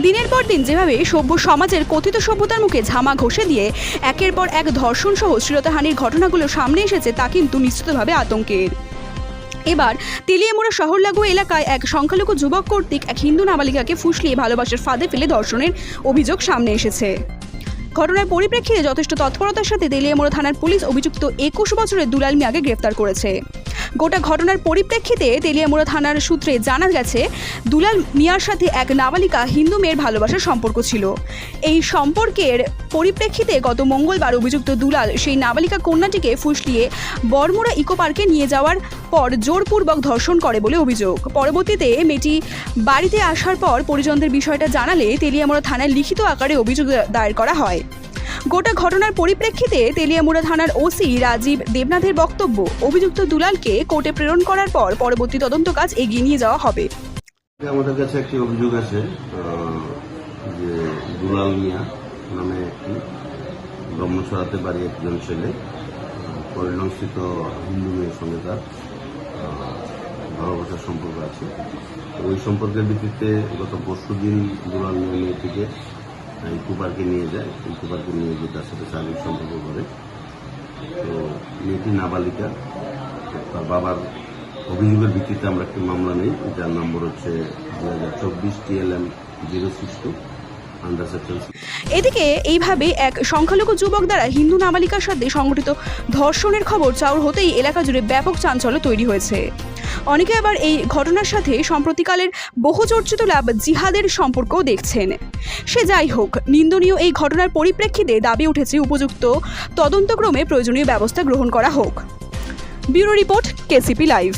দিনের পর দিন যেভাবে সভ্য সমাজের কথিত সভ্যতার মুখে ঝামা ঘষে দিয়ে একের পর এক ধর্ষণ সহ শ্লীলতাহানির ঘটনাগুলো সামনে এসেছে তা কিন্তু নিশ্চিতভাবে আতঙ্কের। এবার তেলিয়ামুড়া শহর লাগু এলাকায় এক সংখ্যালঘু যুবক কর্তৃক এক হিন্দু নাবালিকাকে ফুসলিয়ে ভালোবাসার ফাঁদে ফেলে ধর্ষণের অভিযোগ সামনে এসেছে। ঘটনার পরিপ্রেক্ষিতে যথেষ্ট তৎপরতার সাথে তেলিয়ামুড়া থানার পুলিশ অভিযুক্ত একুশ বছরের দুলাল মিয়াকে গ্রেফতার করেছে। গোটা ঘটনার পরিপ্রেক্ষিতে তেলিয়ামুড়া থানার সূত্রে জানা গেছে, দুলাল মিয়ার সাথে এক নাবালিকা হিন্দু মেয়ের ভালোবাসার সম্পর্ক ছিল। এই সম্পর্কের পরিপ্রেক্ষিতে গত মঙ্গলবার অভিযুক্ত দুলাল সেই নাবালিকা কন্যাটিকে ফুসলিয়ে বরমুড়া ইকো পার্কে নিয়ে যাওয়ার পর জোরপূর্বক ধর্ষণ করে বলে অভিযোগ। পরবর্তীতে মেয়েটি বাড়িতে আসার পর পরিজনদের বিষয়টা জানালে তেলিয়ামুড়া থানায় লিখিত আকারে অভিযোগ দায়ের করা হয়। গোটা ঘটনার পরিপ্রেক্ষিতে তেলিয়ামুড়া থানার ওসি রাজীব দেবনাথের বক্তব্য। অভিযুক্ত দুলালকে কোর্টে প্রেরণ করার পর পরবর্তী তদন্ত কাজ এগিয়ে নিয়ে যাওয়া হবে। আমাদের কাছে একটি অভিযোগ আছে যে দুলাল মিয়া নামে একটি ব্রহ্মসরাতে বাড়ি একজন ছেলে পরিণস্থিত হিন্দু মেয়ের সঙ্গে তার ভালোবাসার সম্পর্ক আছে। ওই সম্পর্কের ভিত্তিতে গত পরশু দিন দুলাল মিয়া মেয়েটিকে ইকো পার্কে নিয়ে যায় ইকো পার্কে নিয়ে গিয়ে তার সাথে শারীরিক সম্পর্ক করে। তো মেয়েটি নাবালিকা, তার বাবার অভিযোগের ভিত্তিতে আমরা একটি মামলা নেই, যার নম্বর হচ্ছে দু হাজার চব্বিশ TLM zero six two under section এদিকে এইভাবে এক সংখ্যালঘু যুবক দ্বারা হিন্দু নাবালিকার সাথে সংঘটিত ধর্ষণের খবর চাউর হতেই এলাকা জুড়ে ব্যাপক চাঞ্চল্য তৈরি হয়েছে। অনেকে আবার এই ঘটনার সাথে সম্প্রতিকালের বহু চর্চিত লাভ জিহাদের সম্পর্কও দেখছেন। সে যাই হোক, নিন্দনীয় এই ঘটনার পরিপ্রেক্ষিতে দাবি উঠেছে উপযুক্ত তদন্তক্রমে প্রয়োজনীয় ব্যবস্থা গ্রহণ করা হোক। Bureau report, KCP live.